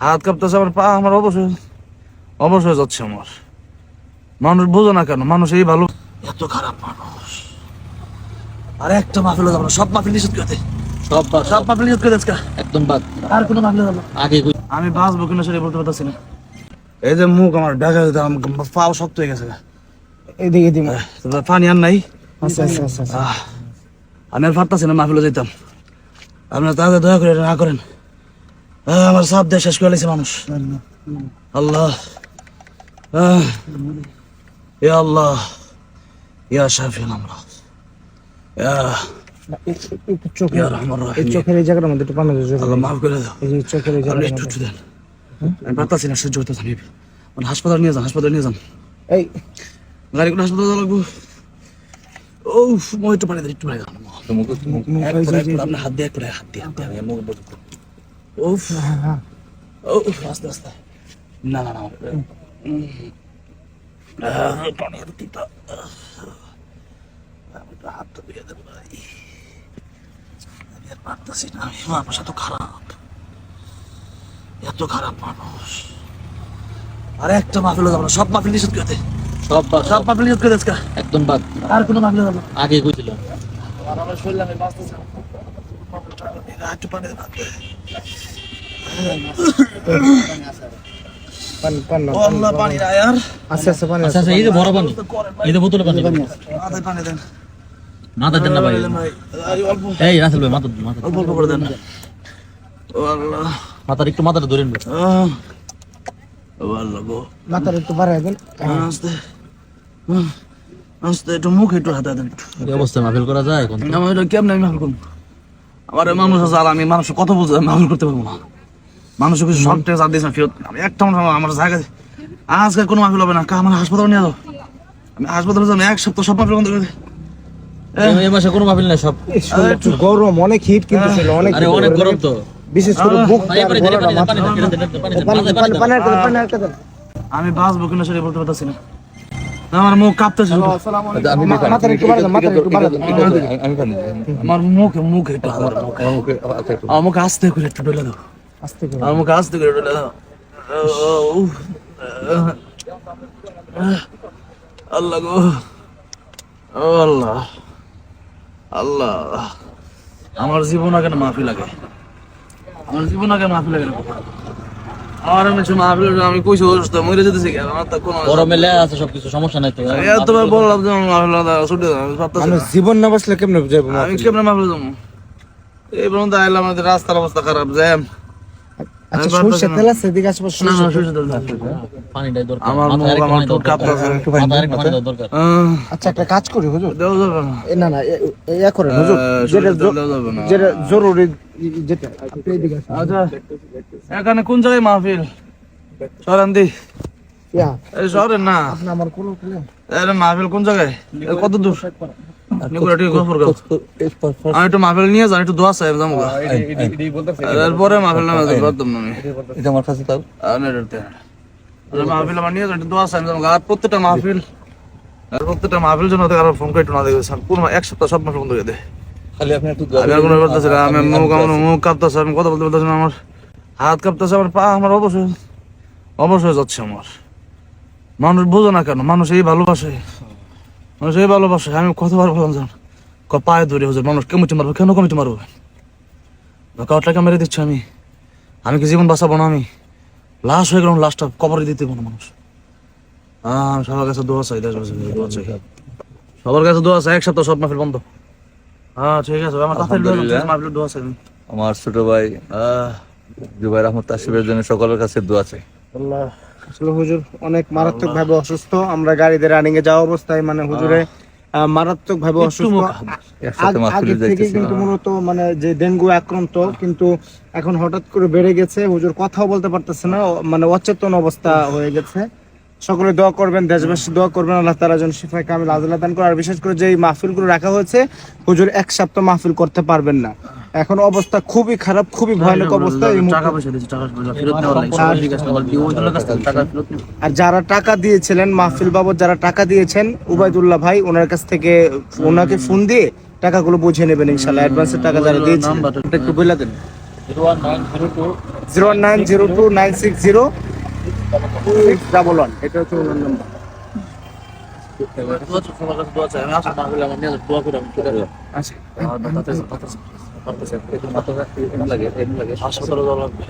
হাত কাঁপতেছে আমার পা আমার অবশ্যই অবশ্যই যাচ্ছে আমার। মানুষ বোঝো না কেন মানুষ এই ভালো এত খারাপ মানুষ। আর একটা মাহফিল যাব না সব মাহফিল নিষেধ করে দে। সব সব মাহফিল নিষেধ করে আজকে। একদম বাদ। আর কোনো মাহফিল যাব আগে আমি বাঁচবো কিনা সেটা বলতে পারতেছি না। এই যে মুখ আমার পাও শক্ত হয়ে গেছে। এদিকে পানি আর নাই? আচ্ছা আচ্ছা আচ্ছা। আহ, আমি আর পারতাছি না মাহফিলে যেতাম আপনারা তাদের দয়া করে না করেন। আমার সাপ দিয়ে শেষ করে লেছে মানুষ। আল্লাহ। ইয়া আল্লাহ। ইয়া শাফি আমরা। ইয়া চোখের এই জায়গাটার মধ্যে একটু পানি আল্লাহ মাফ করে দাও। এই চোখের এই আপনি একটু একটু দেন। আমি পারতাছি না সহ্য হইতেছে আমি মানে হাসপাতাল নিয়ে যান হাসপাতাল নিয়ে যান। এই। গাড়ি করে হাসপাতাল লাগবো। ও মই একটু পানি দেন একটু পানি দেন। হাত দিয়ে হাত দিয়ে হাত দিয়ে। মুখ উফ। উফ আস্তে আস্তে। না না না পানি এত তিতা। আমি তো হাতটা দিয়ে দেবো ভাই আমি আর পারতেছি না। আমি মানুষ এত খারাপ। এত খারাপ মানুষ। আর একটা মাহফিল যাব না। সব মাহফিল নিষেধ করে দে। সব সব মাহফিল নিষেধ করে একদম বাদ। আর কোনো মাহফিল যাব আগে কইছিলাম। আর আমার শরীরে আমি বাঁচতেছি একটু পানি দেন আচ্ছা। আচ্ছা। মাথা দেন না ভাই ভাই, আর অল্প এই রাসেল ভাই মাথা মাথা অল্প অল্প করে দেন। মাথার একটু মাথাটা ধরেন ভাই। আহ। ও আল্লাহ গো। মাথার একটু বাড়ায় দেন আস্তে। আস্তে, একটু মুখ একটু হাতে দেন করা যায় এখন আমার এটা কেমনে আমি মাফল করব? আমার মানুষ আছে আর আমি মানুষ কত বুঝে আমি মাফল করতে পারব না মানুষ কিছু শর্ট টেস্ট আর দিয়েছে ফেরত আমি একটা আমার- আমার জায়গায় আজকে কোনো মাফিল হবে না আমার হাসপাতালে নিয়ে যাও আমি হাসপাতালে যাব এক সপ্তাহ সব মাফিল বন্ধ করে এই- এই মাসে কোনো মাহফিল নাই সব একটু গরম অনেক হিট কিন্তু ছিল অনেক অনেক গরম তো বিশেষ করে বুক। আমি বাঁচবো কিনা সেটা বলতে পারতেছি না আমার মুখ কাঁপতেছে। আমার মুখে মুখে একটু আমার মুখে আমার মুখে আস্তে করে একটু ডলে দাও। আস্তে আমার মুখে আস্তে করে ডলে দাও। আল্লাহ গো। আল্লাহ। আল্লাহ। আমার জীবন আগে মাফি লাগে আমার জীবন আগে মাফি লাগে না। আমার আমি মাহফিল আমি কইছি অসুস্থ মরে যেতেছি কি? আমার তো কোনো গরমে লেয়া আছে সবকিছু সমস্যা নাই তো। বললাম যে ছুটে না। জীবন না বসলে কেমনে যাব আমি কেমনে মাহফিল যাব এই পর্যন্ত আইলাম আমাদের রাস্তার অবস্থা খারাপ জ্যাম। আচ্ছা আমি পারতেছি সরষে না। তেল আছে এদিকে আশেপাশে না সরষে না তেল। শুয়ে পানিটাই দরকার। আমার মুখ, আমার ঠোঁট দেওয়া কাঁপতেছে। দরকার। মাথায় আরেকটু পানি দরকার। আচ্ছা একটা কাজ করি হুজুর। দেওয়া যাবে না। না না এ- এ- ইয়া করেন হুজুর। যেটা শরীরে জ- দেওয়া যাবে না। যেটা জরুরি যেটা আপনি এদিকে আসুন। আচ্ছা এখানে কোন জায়গায় মাহফিল? সরেন দি। ইয়া, এই সরেন না। আপনি আমার কোনো কোনো এর মাহফিল কোন জায়গায়? কত দূর? আপনি করে ঠিক গফর গাও আমি একটু মাহফিল নিয়ে যান একটু দোয়া সাহেব যাব এরপরে মাহফিল নামে পারতাম না এটা আমার কাছে তাও আর না এটাতে। আর মাহফিল আমার নিয়ে যান একটু দোয়া সাহেব যাব আর প্রত্যেকটা মাহফিল আর প্রত্যেকটা মাহফিল জন্য কারও ফোন করে একটু না দেখবে পুরো এক সপ্তাহ সব মাহফিল বন্ধ করে দেয় খালি আপনি একটু আমি আর কোনো করতেছি না আমি মুখ আমার মুখ কাঁপতেছে আমি কথা বলতে পারতেছি না আমার হাত কাঁপতেছে আমার পা আমার অবশ্যই অবশ্যই যাচ্ছে আমার। মানুষ বোঝো না কেন মানুষ এই ভালোবাসে। ভালোবাসে আমি কতবার বললাম জান? ক পায়ে ধরে হুজুর মানুষ কমিটি মারবো কেন কমিটি মারবো টাকা মেরে দিচ্ছে আমি। আমি কি জীবন বাঁচাবো না আমি? লাশ হয়ে গেলাম লাশটা কবরে দিতে না মানুষ। হ্যাঁ সবার কাছে দোয়া চাই দেশবাসী দোয়া চাই। সবার কাছে দোয়া চাই এক সপ্তাহ সব মাহফিল বন্ধ। হ্যাঁ ঠিক আছে আমার দোয়া চাই আমার ছোট ভাই জুবাই রহমত তাসিফের জন্য সকলের কাছে দোয়া চাই। আল্লাহ। আসলে হুজুর অনেক মারাত্মক ভাবে অসুস্থ। আমরা গাড়িতে রানিং এ যাওয়া অবস্থায় মানে হুজুরে মারাত্মক ভাবে অসুস্থ। আগ- থেকে কিন্তু মূলত মানে যে ডেঙ্গু আক্রান্ত কিন্তু এখন হঠাৎ করে বেড়ে গেছে। হুজুর কথাও বলতে পারতেছে না মানে অচেতন অবস্থা হয়ে গেছে। সকলে দোয়া করবেন দেশবাসী দোয়া করবেন আল্লাহ তালা যেন শিফায় কামিল আজলা দান করে। আর বিশেষ করে যে মাহফিলগুলো রাখা হয়েছে হুজুর এক সপ্তাহ মাহফিল করতে পারবেন না। এখন অবস্থা খুবই খারাপ খুবই ভয়ানক অবস্থা ফেরত নিবো। আর যারা টাকা দিয়েছিলেন মাহফিল বাবদ যারা টাকা দিয়েছেন উবাইদুল্লাহ ভাই ওনার কাছ থেকে ওনাকে ফোন দিয়ে টাকাগুলো বুঝে নেবেন ইনশাল্লাহ অ্যাডভান্সের টাকা যারা দিয়েছেন। একটু বলে দেন। Zero one nine zero two nine six zero. Double one এটা হচ্ছে ওনার নাম্বার। আমি চলে যাব আচ্ছা। দাঁতে দাঁতে দাঁতে লাগে এমন লাগে। হাসপাতালে যাওয়া লাগবে